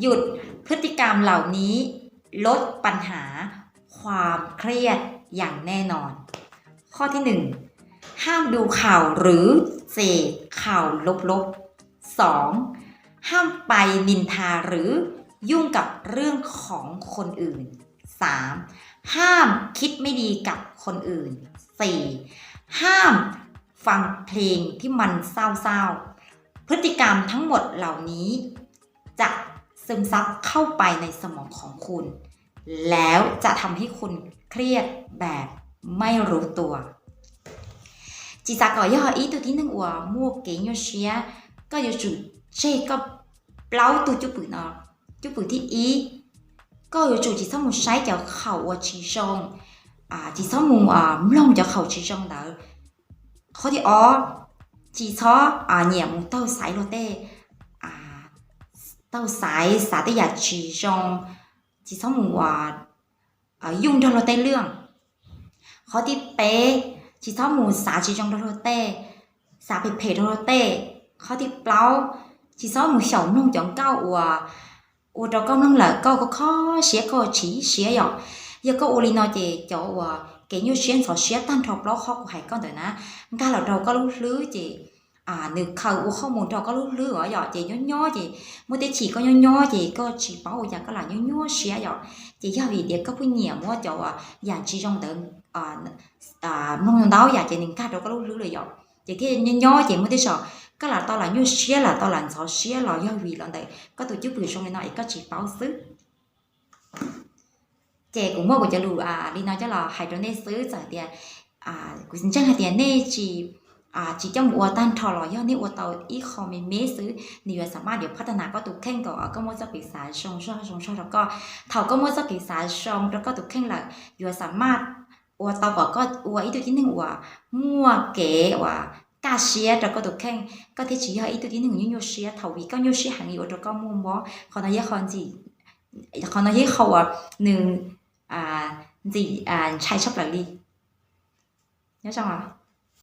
หยุดพฤติกรรมเหล่านี้ ลดปัญหา ความเครียดอย่างแน่นอน ข้อที่ 1 ห้ามดูข่าวหรือเสพข่าวลบๆ 2. ห้ามไปนินทาหรือยุ่งกับเรื่องของคนอื่น 3. ห้ามคิดไม่ดีกับคนอื่น 4. ห้ามฟังเพลงที่มันเศร้าๆ พฤติกรรมทั้งหมดเหล่านี้ จะ ซึมซับเข้าไปในสมองของคุณ แล้วจะทำให้คุณเครียดแบบไม่รู้ตัวจิจาก็ย่ออีตัวที่หนึ่งว่ามัวเก่งยเชียก็อยู่จุดเชก็เปล่าตัวจุปุ่นอจุปุ่นที่อีก็อยู่จุดที่สมุนใช้เจะเข่าว่ชีชงอ่าที่สมุอะมลงเจะเข่าชีชงเด้อข้อที่อ๋อจีช้ออ่าเหนี่ยมุเต้าสายโรเต้ tao xài xả tới giờ chỉ trong chỉ sống hòa ở dùng trong lô lương khó đi bé chỉ sống mù xả chỉ trong lô tê xả bị phê lô tê khó đi bao chỉ sống mù sầu nông chọn cao hòa ô trâu cao nông lợ cao có khó xé có chỉ xé dọ giờ có ô li nó chị chỗ kể như xuyên sọ xé tan trọc lô khó của hải con đời nà ngà lọ trâu có lúc lứa chị à nếu khẩu u không muốn cho có lúc lứa ở giờ chị nhó nhó chị. Mua tế chỉ có nhó nhó chị, có chỉ bảo giờ dạ, có là nhó nhó xía dọ chị giờ vì để có cái nhiều mua cho à dạ, nhà chỉ trong tận à à mong đó giờ dạ, chị nên cắt cho có lúc lứa rồi giờ chị cái nhó nhó chị mới tế sợ. Có là to là nhó xía là to là sợ xía là do vì là đấy có tổ chức vừa xong này nói, có chỉ bảo xứ. Chị cũng mua của chị lù à đi nói cho là hai đứa này xứ giờ tiền. À cũng chẳng hai tiền này chỉ à chỉ trong mùa tan thọ là do này mùa tàu ít khó mình mấy xứ nhiều สามารถเดี๋ยวพัฒนาก็ตุกแข่งก็ก็มัวจะปีสาชงชอชงชอแล้วก็เท่าก็มัวจะปีสาชงแล้วก็ตุกแข่งหละอยู่สามารถวัวเตาก็ก็วัวอีตัวที่หนึ่งวัวมั่วเก๋วัวกาเชียแล้วก็ตุกแข่งก็ที่ chỉ อีตัวที่หนึ่งยุ่งเชียเท่าวีก็ยุ่งเชียหังอยู่แล้วก็มั่วบ่ขอนาเยอะคนจีขอนาเยเขาอะหนึ่ง à gì à trai sắp là ly nhớ xong rồi